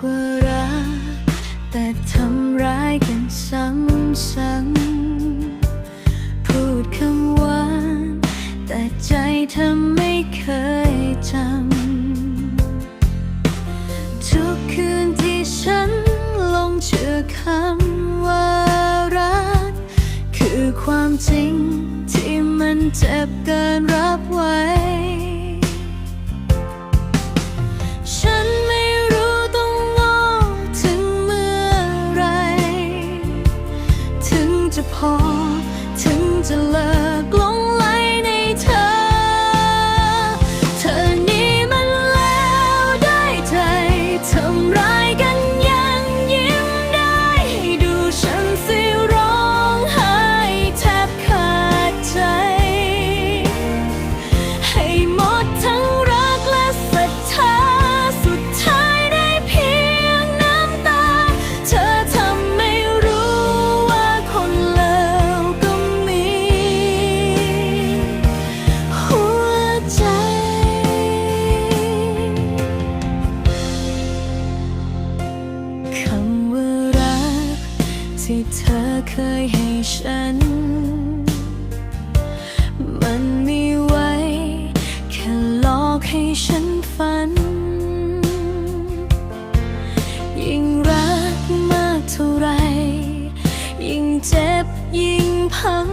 กว่ารัก แต่ทำร้ายกันซ้ำซ้ำพูดคำหวานแต่ใจเธอไม่เคยจำทุกคืนที่ฉันลงเชื่อคำว่ารัก คือความจริงที่มันเจ็บกัน พัง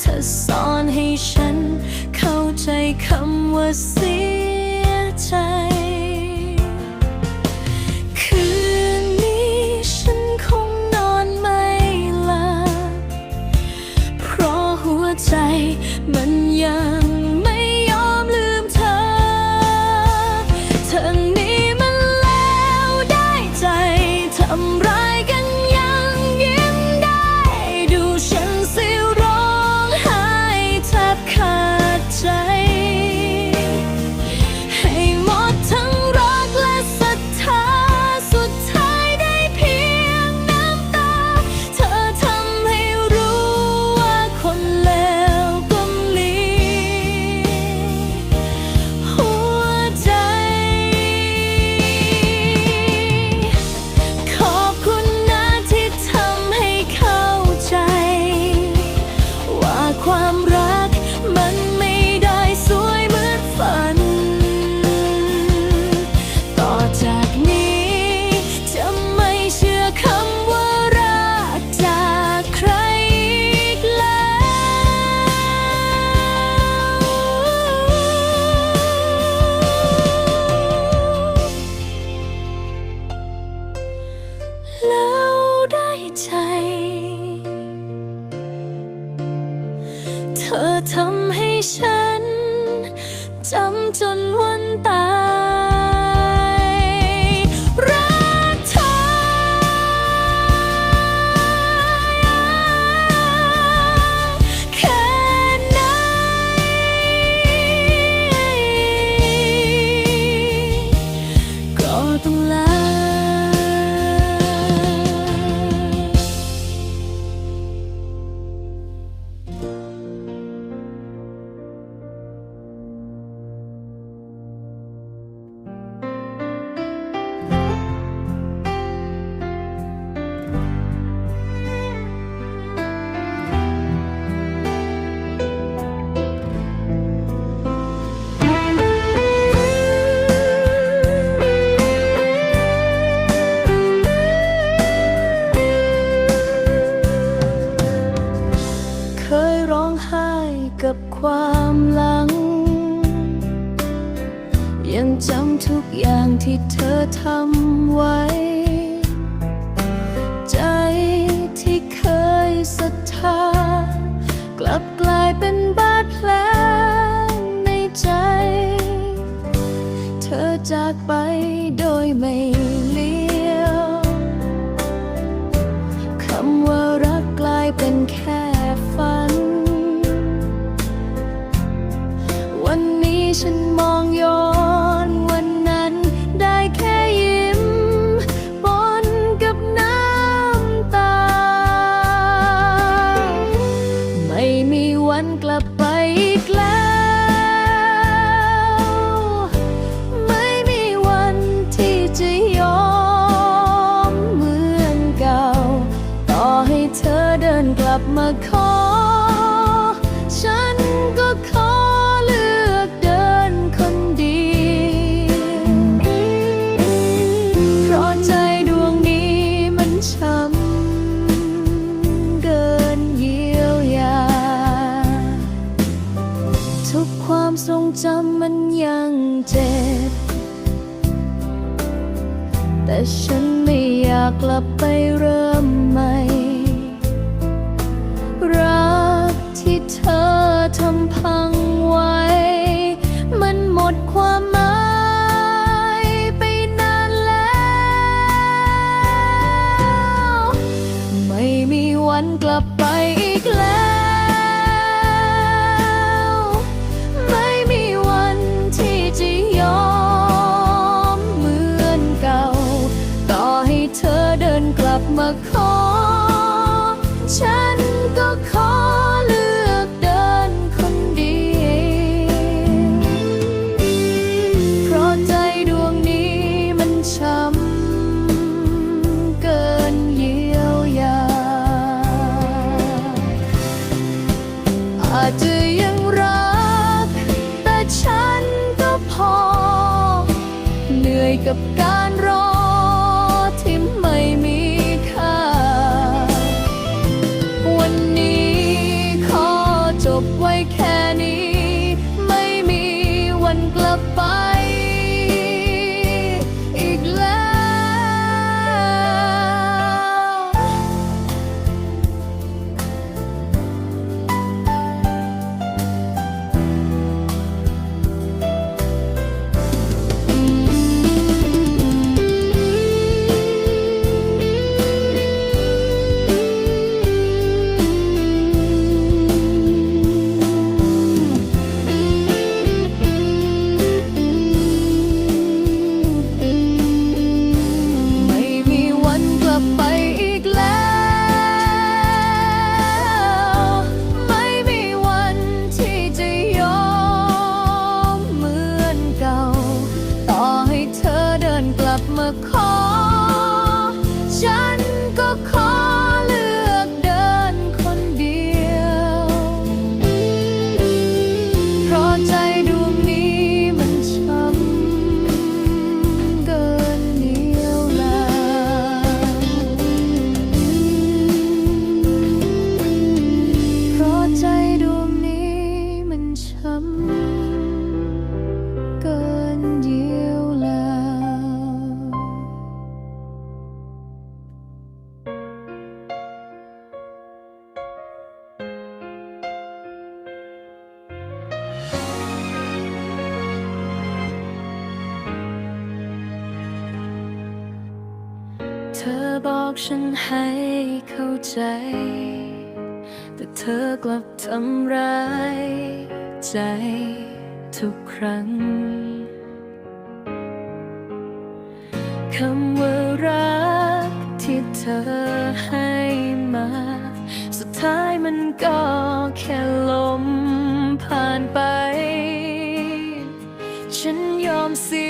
เธอสอนให้ฉัน เข้าใจคำว่าเสียามหลัง ยังจำทุกอย่างที่เธอทำไว้ ใจที่เคยศรัทธากลับกลายเป็นบาดแผลในใจ เธอจากไปโดยไม่ ขอ ฉันก็ขอเลือกเดินคนเดียวเพราะใจดวงนี้มันช้ำเกินเยียวยา ทุกความทรงจำมันยังเจ็บ แต่ฉันไม่อยากกลับไปเริ่มใหม่ จะยังรัก แต่ฉันก็พอ เหนื่อยกับ บอกฉันให้เข้าใจ แต่เธอกลับทำร้ายใจทุกครั้งคำว่ารักที่เธอให้มา สุดท้ายมันก็แค่ลมผ่านไป ฉันยอมเสีย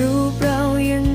รูปเรายัง